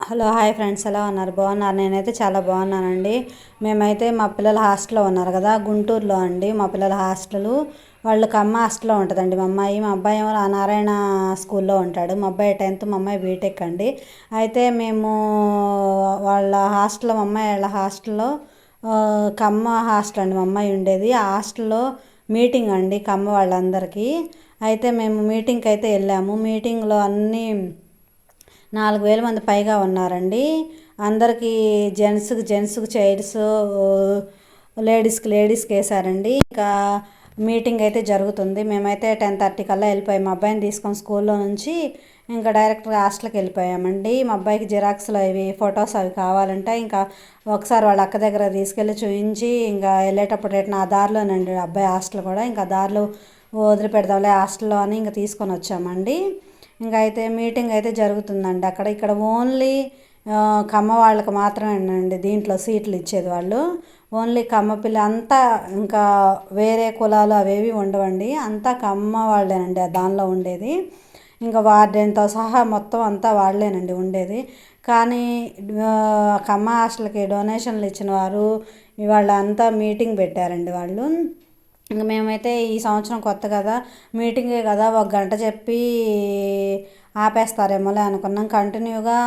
Hello hi friends. ఎలా ఉన్నారు? బాగున్నారు? నేనైతే చాలా బాగున్నానండి. మేమైతే మా పిల్లలు హాస్టల్లో ఉన్నారు కదా గుంటూరులో అండి మా పిల్లల హాస్టల్. వాళ్ళకి అమ్మ హాస్టల్లో ఉంటుందండి మా అమ్మాయి. మా అబ్బాయి ఏమో నారాయణ స్కూల్లో ఉంటాడు. మా అబ్బాయి టెన్త్ మా అమ్మాయి బీటెక్ అండి. అయితే మేము వాళ్ళ హాస్టల్ మా అమ్మాయి వాళ్ళ హాస్టల్లో కమ్మ హాస్టల్ అండి. మా అమ్మాయి ఉండేది. ఆ హాస్టల్లో మీటింగ్ అండి కమ్మ వాళ్ళందరికీ. అయితే మేము మీటింగ్కి అయితే వెళ్ళాము. మీటింగ్లో అన్నీ నాలుగు వేల మంది పైగా ఉన్నారండి. అందరికీ జెంట్స్కి జెంట్స్కి చైర్స్ లేడీస్కి లేడీస్కి వేసారండి ఇంకా మీటింగ్ అయితే జరుగుతుంది. మేమైతే టెన్ థర్టీ కల్లా వెళ్ళిపోయాం. మా అబ్బాయిని తీసుకొని స్కూల్లో నుంచి ఇంకా డైరెక్ట్గా హాస్టల్కి వెళ్ళిపోయామండి. మా అబ్బాయికి జిరాక్స్లు అవి ఫొటోస్ అవి కావాలంటే ఇంకా ఒకసారి వాళ్ళ అక్క దగ్గర తీసుకెళ్ళి చూపించి ఇంకా వెళ్ళేటప్పుడు రేటు నా దారిలోనండి అబ్బాయి హాస్టల్ కూడా. ఇంకా దారిలో వదిలిపెడదాంలే హాస్టల్లో అని ఇంకా తీసుకొని వచ్చామండి. ఇంకా అయితే మీటింగ్ అయితే జరుగుతుందండి. అక్కడ ఇక్కడ ఓన్లీ కమ్మ వాళ్ళకి మాత్రమేనండి దీంట్లో సీట్లు ఇచ్చేది వాళ్ళు. ఓన్లీ కమ్మ పిల్ల అంతా ఇంకా వేరే కులాలు అవేవి ఉండవండి. అంతా కమ్మ వాళ్ళేనండి దానిలో ఉండేది. ఇంకా వార్డెన్తో సహా మొత్తం అంతా వాళ్ళేనండి ఉండేది. కానీ కమ్మ హాస్టల్కి డొనేషన్లు ఇచ్చిన వారు అంతా మీటింగ్ పెట్టారండి వాళ్ళు. ఇంక మేమైతే ఈ సంవత్సరం కొత్త కదా మీటింగే కదా ఒక గంట చెప్పి ఆపేస్తారేమోలే అనుకున్నాం. కంటిన్యూగా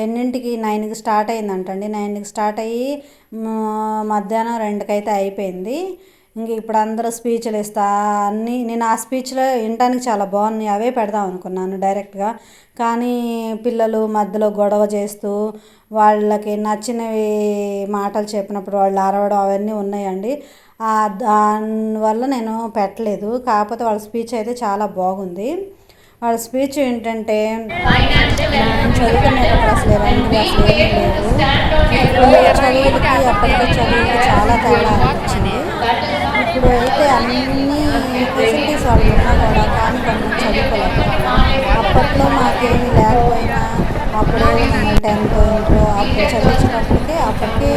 ఎన్నింటికి నైన్కి స్టార్ట్ అయిందంటండి. నైన్కి స్టార్ట్ అయ్యి మధ్యాహ్నం రెండుకైతే అయిపోయింది. ఇంక ఇప్పుడు అందరూ స్పీచ్లు ఇస్తా అన్నీ నేను ఆ స్పీచ్లో వినడానికి చాలా బాగున్నాయి అవే పెడదాం అనుకున్నాను డైరెక్ట్గా. కానీ పిల్లలు మధ్యలో గొడవ చేస్తూ వాళ్ళకి నచ్చినవి మాటలు చెప్పినప్పుడు వాళ్ళు అరవడం అవన్నీ ఉన్నాయండి. దానివల్ల నేను పెట్టలేదు. కాకపోతే వాళ్ళ స్పీచ్ అయితే చాలా బాగుంది. వాళ్ళ స్పీచ్ ఏంటంటే అప్పట్లో మాకేమి లేకపోయినా అప్పుడు టెన్త్ ఇంటర్ అప్పుడు చదివించినప్పటికీ అప్పటికి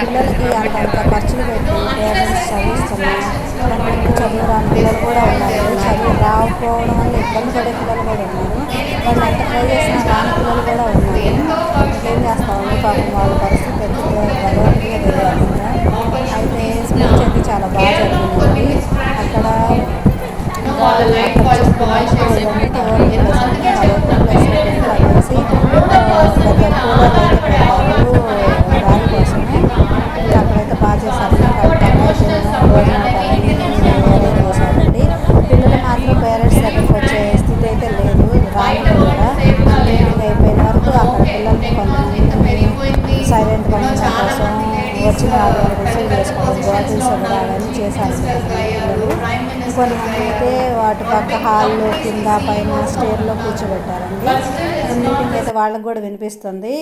పిల్లలకి అంతంత ఖర్చులు పెట్టి పేరెంట్స్ చదివిస్తున్నాం కొంతమంది చదువు రాని పిల్లలు కూడా ఉన్నారు. చదువు రాకపోవడం వల్ల ఇబ్బంది పడే పిల్లలు కూడా ఉన్నారు. వాళ్ళు ఎంత ట్రై చేసినా రాని పిల్లలు కూడా ఉన్నారు. ఏం చేస్తామండి పాపం వాళ్ళ సైలెంట్గా కోసం వచ్చిన రిసీవ్ చేసుకోవడం బాటిల్స్ ఇవ్వడం చేశారు కొంతమంది అయితే వాటి పక్క హాల్లో కింద పైన స్టేర్లో కూర్చోబెట్టారండి కొన్నింటికి అయితే వాళ్ళకి కూడా వినిపిస్తుంది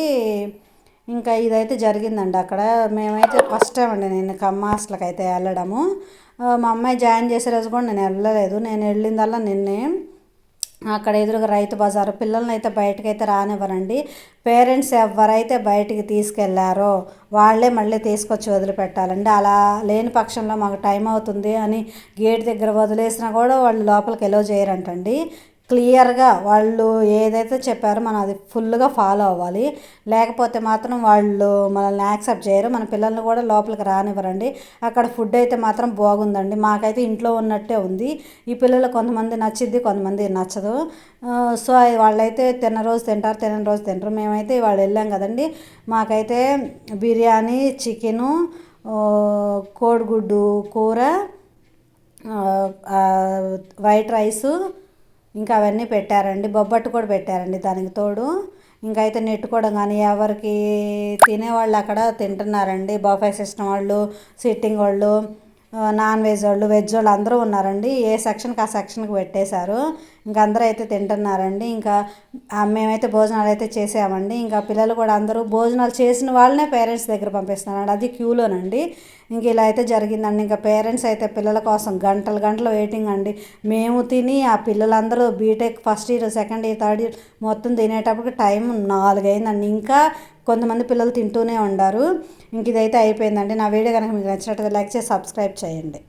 ఇంకా ఇదైతే జరిగిందండి అక్కడ. మేమైతే ఫస్ట్ టైం అండి నేను కమ్మ హాస్టల్కి అయితే వెళ్ళడము మా అమ్మాయి జాయిన్ చేసే రోజు కూడా నేను వెళ్ళలేదు. నేను వెళ్ళిందల్లా నిన్నే అక్కడ ఎదురుగా రైతు బజారు. పిల్లల్ని అయితే బయటకైతే రానివ్వరండి. పేరెంట్స్ ఎవరైతే బయటికి తీసుకెళ్ళారో వాళ్ళే మళ్ళీ తీసుకొచ్చి వదిలిపెట్టాలండి. అలా లేని పక్షంలో మాకు టైం అవుతుంది అని గేట్ దగ్గర వదిలేసినా కూడా వాళ్ళు లోపలికి ఎలో చేయరంటండి. క్లియర్గా వాళ్ళు ఏదైతే చెప్పారో మనం అది ఫుల్గా ఫాలో అవ్వాలి. లేకపోతే మాత్రం వాళ్ళు మనల్ని యాక్సెప్ట్ చేయరు. మన పిల్లల్ని కూడా లోపలికి రానివ్వరండి. అక్కడ ఫుడ్ అయితే మాత్రం బాగుందండి. మాకైతే ఇంట్లో ఉన్నట్టే ఉంది. ఈ పిల్లలు కొంతమంది నచ్చిద్ది కొంతమంది నచ్చదు. సో వాళ్ళైతే తిన్న రోజు తింటారు తిన రోజు తింటారు మేమైతే వాళ్ళు వెళ్ళాం కదండి. మాకైతే బిర్యానీ చికెను కోడిగుడ్డు కూర వైట్ రైసు ఇంకా అవన్నీ పెట్టారండి. బొబ్బట్టు కూడా పెట్టారండి దానికి తోడు. ఇంకా అయితే నెట్టుకోవడం కానీ ఎవరికి తినేవాళ్ళు అక్కడ తింటున్నారండి. బఫే సిస్టమ్ వాళ్ళు సిట్టింగ్ వాళ్ళు. నాన్ వెజ్ వాళ్ళు వెజ్ వాళ్ళు అందరూ ఉన్నారండి. ఏ సెక్షన్కి ఆ సెక్షన్కి పెట్టేశారు. ఇంకా అందరూ అయితే తింటున్నారండి. ఇంకా మేమైతే భోజనాలు అయితే చేసామండి. ఇంకా పిల్లలు కూడా అందరూ భోజనాలు చేసిన వాళ్ళనే పేరెంట్స్ దగ్గర పంపిస్తున్నారండి. అది క్యూలోనండి. ఇంక ఇలా అయితే జరిగిందండి. ఇంకా పేరెంట్స్ అయితే పిల్లల కోసం గంటలు గంటలు వెయిటింగ్ అండి. మేము తిని ఆ పిల్లలందరూ B Tech first year second year third year మొత్తం తినేటప్పటికి టైం నాలుగైందండి. ఇంకా కొంతమంది పిల్లలు తింటూనే ఉండారు. ఇంక ఇదైతే అయిపోయిందండి. నా వీడియో కనుక మీకు నచ్చినట్టుగా లైక్ చేసి సబ్స్క్రైబ్ చేయండి.